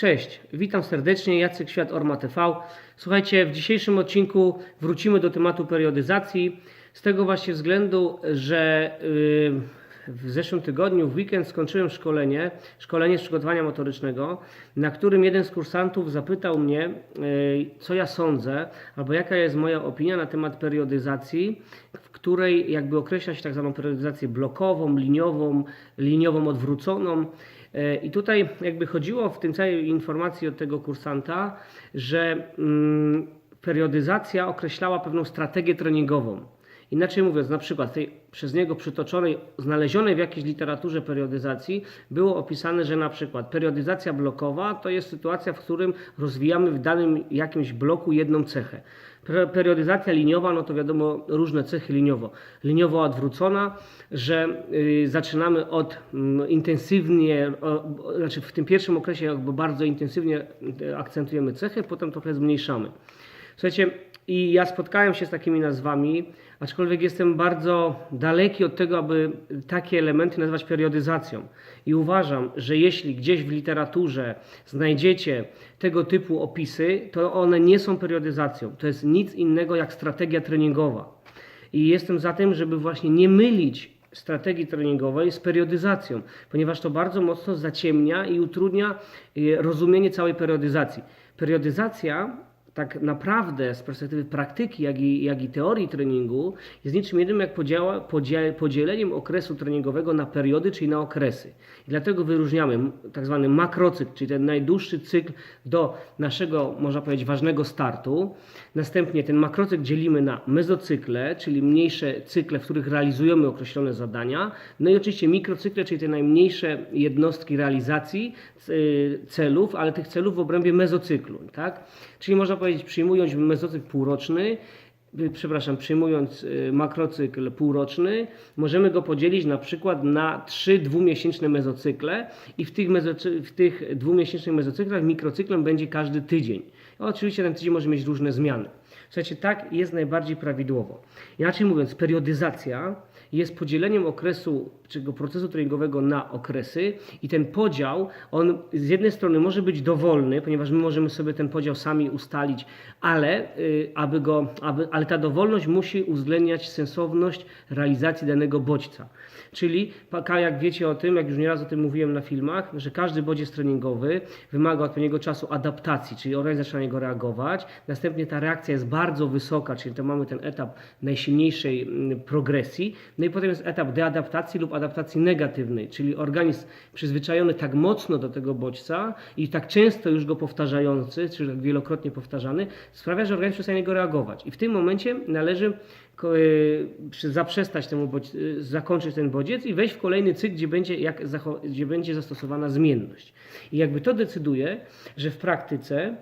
Cześć, witam serdecznie, Jacek Świat Orma TV. Słuchajcie, w dzisiejszym odcinku wrócimy do tematu periodyzacji. Z tego właśnie względu, że yy, w zeszłym tygodniu, w weekend skończyłem szkolenie, szkolenie z przygotowania motorycznego, na którym jeden z kursantów zapytał mnie, yy, co ja sądzę, albo jaka jest moja opinia na temat periodyzacji, w której jakby określa się tak zwaną periodyzację blokową, liniową, liniową odwróconą. E, I tutaj jakby chodziło w tym całej informacji od tego kursanta, że mm, periodyzacja określała pewną strategię treningową. Inaczej mówiąc, na przykład tej przez niego przytoczonej, znalezionej w jakiejś literaturze periodyzacji było opisane, że na przykład periodyzacja blokowa to jest sytuacja, w którym rozwijamy w danym jakimś bloku jedną cechę. Per- Periodyzacja liniowa, no to wiadomo różne cechy liniowo. Liniowo odwrócona, że y, zaczynamy od mm, intensywnie, znaczy w tym pierwszym okresie jakby bardzo intensywnie y, akcentujemy cechy, potem trochę zmniejszamy. Słuchajcie, i ja spotkałem się z takimi nazwami, aczkolwiek jestem bardzo daleki od tego, aby takie elementy nazywać periodyzacją. I uważam, że jeśli gdzieś w literaturze znajdziecie tego typu opisy, to one nie są periodyzacją. To jest nic innego jak strategia treningowa. I jestem za tym, żeby właśnie nie mylić strategii treningowej z periodyzacją, ponieważ to bardzo mocno zaciemnia i utrudnia y, rozumienie całej periodyzacji. Periodyzacja tak naprawdę z perspektywy praktyki, jak i, jak i teorii treningu jest niczym innym jak podziała, podziel, podzieleniem okresu treningowego na periody, czyli na okresy. I dlatego wyróżniamy tak zwany makrocykl, czyli ten najdłuższy cykl do naszego, można powiedzieć, ważnego startu. Następnie ten makrocykl dzielimy na mezocykle, czyli mniejsze cykle, w których realizujemy określone zadania. No i oczywiście mikrocykle, czyli te najmniejsze jednostki realizacji celów, ale tych celów w obrębie mezocyklu. Tak? Czyli można powiedzieć, przyjmując mezocykl półroczny, y, przepraszam, przyjmując y, makrocykl półroczny, możemy go podzielić na przykład na trzy dwumiesięczne mezocykle i w tych, mezocy- w tych dwumiesięcznych mezocyklach mikrocyklem będzie każdy tydzień. Oczywiście ten tydzień może mieć różne zmiany. Słuchajcie, tak jest najbardziej prawidłowo. Inaczej mówiąc, periodyzacja jest podzieleniem okresu, czy procesu treningowego na okresy i ten podział, on z jednej strony może być dowolny, ponieważ my możemy sobie ten podział sami ustalić, ale, y, aby go, aby, ale ta dowolność musi uwzględniać sensowność realizacji danego bodźca. Czyli, jak wiecie o tym, jak już nieraz o tym mówiłem na filmach, że każdy bodziec treningowy wymaga odpowiedniego czasu adaptacji, czyli organizm zaczyna na niego reagować. Następnie ta reakcja jest bardzo wysoka, czyli to mamy ten etap najsilniejszej mm, progresji. No i potem jest etap deadaptacji lub adaptacji negatywnej, czyli organizm przyzwyczajony tak mocno do tego bodźca i tak często już go powtarzający, czyli tak wielokrotnie powtarzany, sprawia, że organizm przestaje na niego reagować. I w tym momencie należy przy- zaprzestać temu bodź, y, zakończyć ten bodziec i wejść w kolejny cykl, gdzie będzie, jak, gdzie będzie zastosowana zmienność. I jakby to decyduje, że w praktyce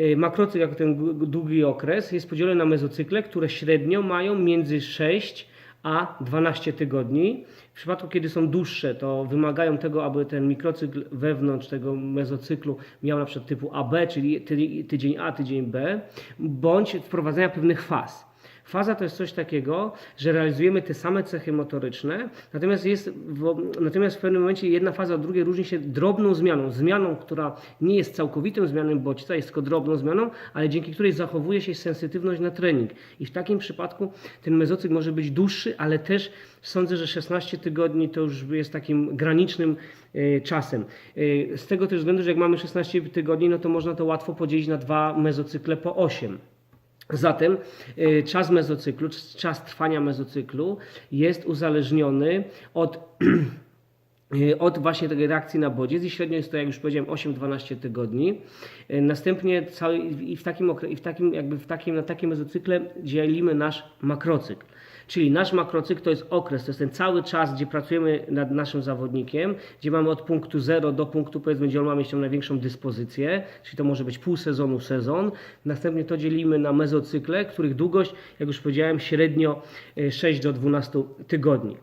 y, makrocykl jako ten długi okres jest podzielony na mezocykle, które średnio mają między 6 a 12 tygodni. W przypadku, kiedy są dłuższe, to wymagają tego, aby ten mikrocykl wewnątrz tego mezocyklu miał na przykład typu AB, czyli ty- tydzień A, tydzień B, bądź wprowadzenia pewnych faz. Faza to jest coś takiego, że realizujemy te same cechy motoryczne, natomiast, jest w, natomiast w pewnym momencie jedna faza od drugiej różni się drobną zmianą. Zmianą, która nie jest całkowitą zmianą bodźca, jest tylko drobną zmianą, ale dzięki której zachowuje się sensytywność na trening. I w takim przypadku ten mezocykl może być dłuższy, ale też sądzę, że 16 tygodni to już jest takim granicznym e, czasem. E, Z tego też względu, że jak mamy 16 tygodni, no to można to łatwo podzielić na dwa mezocykle po 8. Zatem y, czas mezocyklu, czas trwania mezocyklu jest uzależniony od, od właśnie tej reakcji na bodziec i średnio jest to, jak już powiedziałem, 8-12 tygodni. Y, Następnie cały, i w takim, i w takim, jakby w takim, na takim mezocykle dzielimy nasz makrocykl. Czyli nasz makrocykl to jest okres, to jest ten cały czas, gdzie pracujemy nad naszym zawodnikiem, gdzie mamy od punktu 0 do punktu, powiedzmy, gdzie on ma mieć tą największą dyspozycję, czyli to może być pół sezonu, sezon. Następnie to dzielimy na mezocykle, których długość, jak już powiedziałem, średnio e, 6 do 12 tygodni.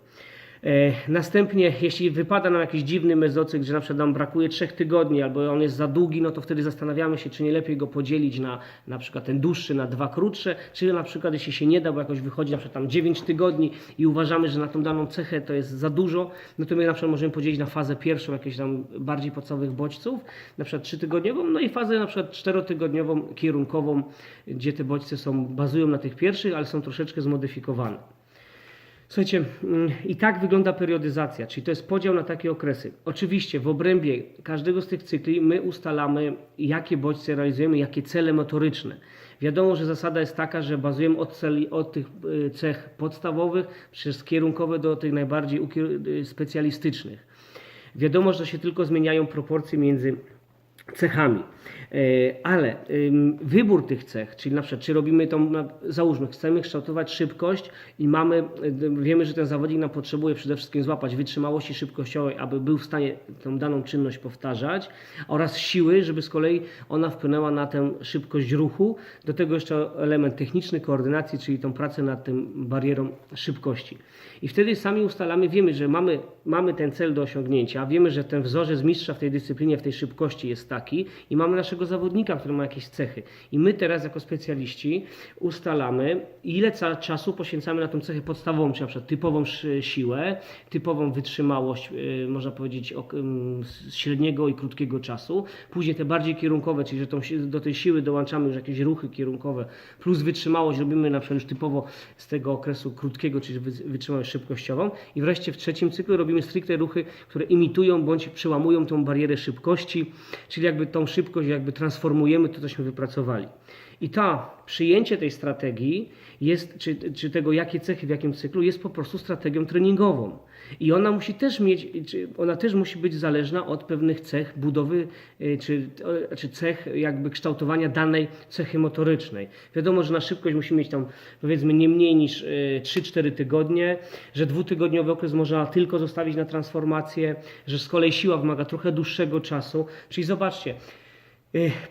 E, Następnie, jeśli wypada nam jakiś dziwny mezocykl, że na przykład nam brakuje trzech tygodni albo on jest za długi, no to wtedy zastanawiamy się, czy nie lepiej go podzielić na na przykład ten dłuższy na dwa krótsze, czy na przykład jeśli się nie da, bo jakoś wychodzi na przykład tam 9 tygodni i uważamy, że na tą daną cechę to jest za dużo, no to my na przykład możemy podzielić na fazę pierwszą jakichś tam bardziej podstawowych bodźców, na przykład trzytygodniową, no i fazę na przykład czterotygodniową, kierunkową, gdzie te bodźce są, bazują na tych pierwszych, ale są troszeczkę zmodyfikowane. Słuchajcie, mm, i tak wygląda periodyzacja, czyli to jest podział na takie okresy. Oczywiście w obrębie każdego z tych cykli my ustalamy, jakie bodźce realizujemy, jakie cele motoryczne. Wiadomo, że zasada jest taka, że bazujemy od, celi, od tych y, cech podstawowych przez kierunkowe do tych najbardziej y, specjalistycznych. Wiadomo, że się tylko zmieniają proporcje między cechami. E, Ale wybór tych cech, czyli na przykład, czy robimy na- załóżmy, chcemy kształtować szybkość i mamy, y, wiemy, że ten zawodnik nam potrzebuje przede wszystkim złapać wytrzymałości szybkościowej, aby był w stanie tą daną czynność powtarzać, oraz siły, żeby z kolei ona wpłynęła na tę szybkość ruchu. Do tego jeszcze element techniczny, koordynacji, czyli tą pracę nad tym barierą szybkości. I wtedy sami ustalamy, wiemy, że mamy, mamy ten cel do osiągnięcia, wiemy, że ten wzorzec mistrza w tej dyscyplinie, w tej szybkości jest taki i mamy naszego zawodnika, który ma jakieś cechy. I my teraz jako specjaliści ustalamy, ile czasu poświęcamy na tą cechę podstawową, czyli na przykład typową siłę, typową wytrzymałość, yy, można powiedzieć, średniego i krótkiego czasu. Później te bardziej kierunkowe, czyli że tą, do tej siły dołączamy już jakieś ruchy kierunkowe, plus wytrzymałość robimy na przykład już typowo z tego okresu krótkiego, czyli wy- wytrzymałość szybkościową. I wreszcie w trzecim cyklu robimy stricte ruchy, które imitują bądź przełamują tą barierę szybkości, czyli jakby tą szybkość jakby transformujemy to, cośmy wypracowali. I to przyjęcie tej strategii jest, czy, czy tego, jakie cechy w jakim cyklu, jest po prostu strategią treningową. I ona musi też mieć, ona też musi być zależna od pewnych cech budowy, y, czy, o, czy cech jakby kształtowania danej cechy motorycznej. Wiadomo, że na szybkość musi mieć tam powiedzmy nie mniej niż y, 3-4 tygodnie, że dwutygodniowy okres można tylko zostawić na transformację, że z kolei siła wymaga trochę dłuższego czasu. Czyli zobaczcie, Y,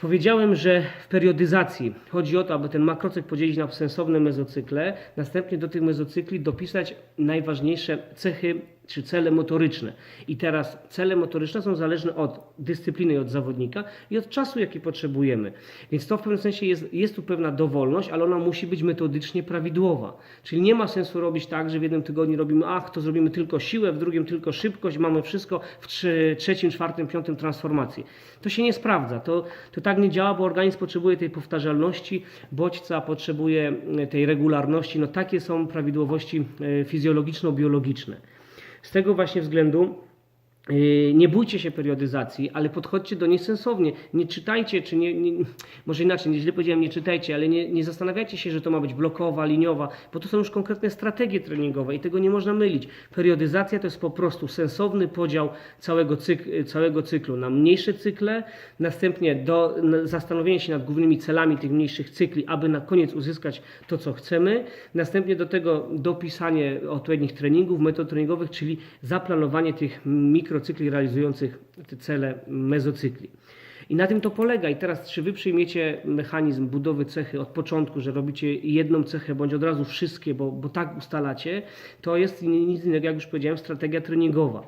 Powiedziałem, że w periodyzacji chodzi o to, aby ten makrocykl podzielić na sensowne mezocykle, następnie do tych mezocykli dopisać najważniejsze cechy czy cele motoryczne. I teraz cele motoryczne są zależne od dyscypliny i od zawodnika i od czasu, jaki potrzebujemy. Więc to w pewnym sensie jest, jest tu pewna dowolność, ale ona musi być metodycznie prawidłowa. Czyli nie ma sensu robić tak, że w jednym tygodniu robimy, ach, to zrobimy tylko siłę, w drugim tylko szybkość, mamy wszystko, w trzy, trzecim, czwartym, piątym transformacji. To się nie sprawdza. To, to tak nie działa, bo organizm potrzebuje tej powtarzalności, bodźca potrzebuje e, tej regularności. No takie są prawidłowości e, fizjologiczno-biologiczne. Z tego właśnie względu nie bójcie się periodyzacji, ale podchodźcie do niej sensownie. Nie czytajcie, czy nie, nie może inaczej, nie źle powiedziałem, nie czytajcie, ale nie, nie zastanawiajcie się, że to ma być blokowa, liniowa, bo to są już konkretne strategie treningowe i tego nie można mylić. Periodyzacja to jest po prostu sensowny podział całego, cyk, całego cyklu na mniejsze cykle, następnie do na- zastanowienia się nad głównymi celami tych mniejszych cykli, aby na koniec uzyskać to, co chcemy, następnie do tego dopisanie odpowiednich treningów, metod treningowych, czyli zaplanowanie tych mikrocykli realizujących te cele mezocykli. I na tym to polega. I teraz, czy wy przyjmiecie mechanizm budowy cechy od początku, że robicie jedną cechę, bądź od razu wszystkie, bo, bo tak ustalacie, to jest nic innego, jak już powiedziałem, strategia treningowa.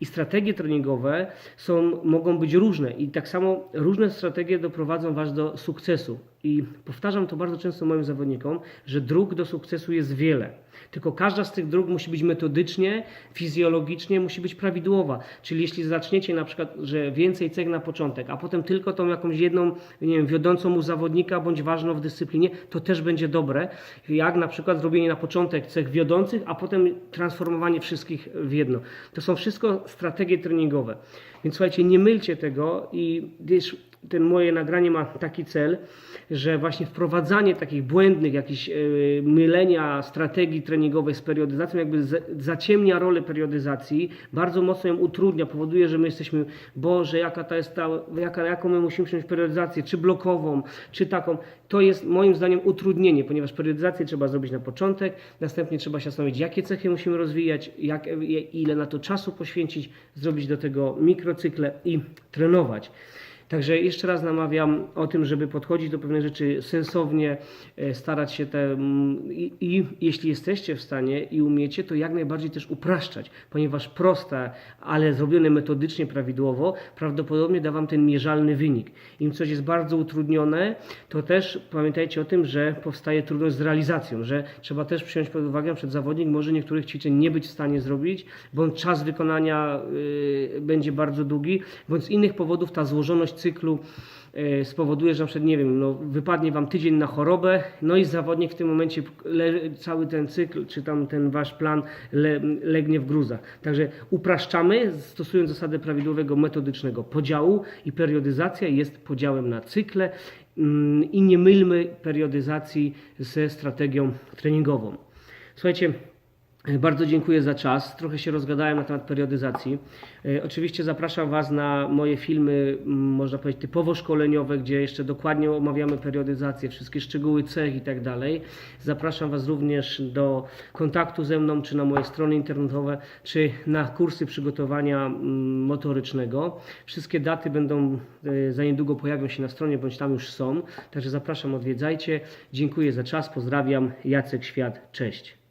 I strategie treningowe są, mogą być różne i tak samo różne strategie doprowadzą Was do sukcesu. I powtarzam to bardzo często moim zawodnikom, że dróg do sukcesu jest wiele. Tylko każda z tych dróg musi być metodycznie, fizjologicznie, musi być prawidłowa. Czyli jeśli zaczniecie na przykład, że więcej cech na początek, a potem tylko tą jakąś jedną, nie wiem, wiodącą mu zawodnika bądź ważną w dyscyplinie, to też będzie dobre. Jak na przykład zrobienie na początek cech wiodących, a potem transformowanie wszystkich w jedno. To są wszystko strategie treningowe. Więc słuchajcie, nie mylcie tego i ten moje nagranie ma taki cel, że właśnie wprowadzanie takich błędnych, jakichś e, mylenia strategii treningowej z periodyzacją jakby zaciemnia rolę periodyzacji, bardzo mocno ją utrudnia, powoduje, że my jesteśmy, Boże, jaka ta jest ta, jaka, jaką my musimy przyjąć periodyzację, czy blokową, czy taką. To jest moim zdaniem utrudnienie, ponieważ periodyzację trzeba zrobić na początek, następnie trzeba się zastanowić, jakie cechy musimy rozwijać, jak, ile na to czasu poświęcić, zrobić do tego mikrocykle i trenować. Także jeszcze raz namawiam o tym, żeby podchodzić do pewnych rzeczy sensownie, e, starać się te mm, i, i jeśli jesteście w stanie i umiecie, to jak najbardziej też upraszczać, ponieważ proste, ale zrobione metodycznie prawidłowo, prawdopodobnie da Wam ten mierzalny wynik. Im coś jest bardzo utrudnione, to też pamiętajcie o tym, że powstaje trudność z realizacją, że trzeba też przyjąć pod uwagę, że zawodnik może niektórych ćwiczeń nie być w stanie zrobić, bądź czas wykonania y, będzie bardzo długi, bądź z innych powodów ta złożoność cyklu y, spowoduje, że na nie wiem, no, wypadnie Wam tydzień na chorobę, no i zawodnik w tym momencie cały ten cykl, czy tam ten Wasz plan le, legnie w gruzach. Także upraszczamy, stosując zasadę prawidłowego metodycznego podziału i periodyzacja jest podziałem na cykle mm, i nie mylmy periodyzacji ze strategią treningową. Słuchajcie, bardzo dziękuję za czas. Trochę się rozgadałem na temat periodyzacji. E, Oczywiście zapraszam Was na moje filmy, można powiedzieć typowo szkoleniowe, gdzie jeszcze dokładnie omawiamy periodyzację, wszystkie szczegóły cech i tak dalej. Zapraszam Was również do kontaktu ze mną, czy na moje strony internetowe, czy na kursy przygotowania motorycznego. Wszystkie daty będą e, za niedługo pojawią się na stronie, bądź tam już są. Także zapraszam, odwiedzajcie. Dziękuję za czas, pozdrawiam. Jacek Świat, cześć.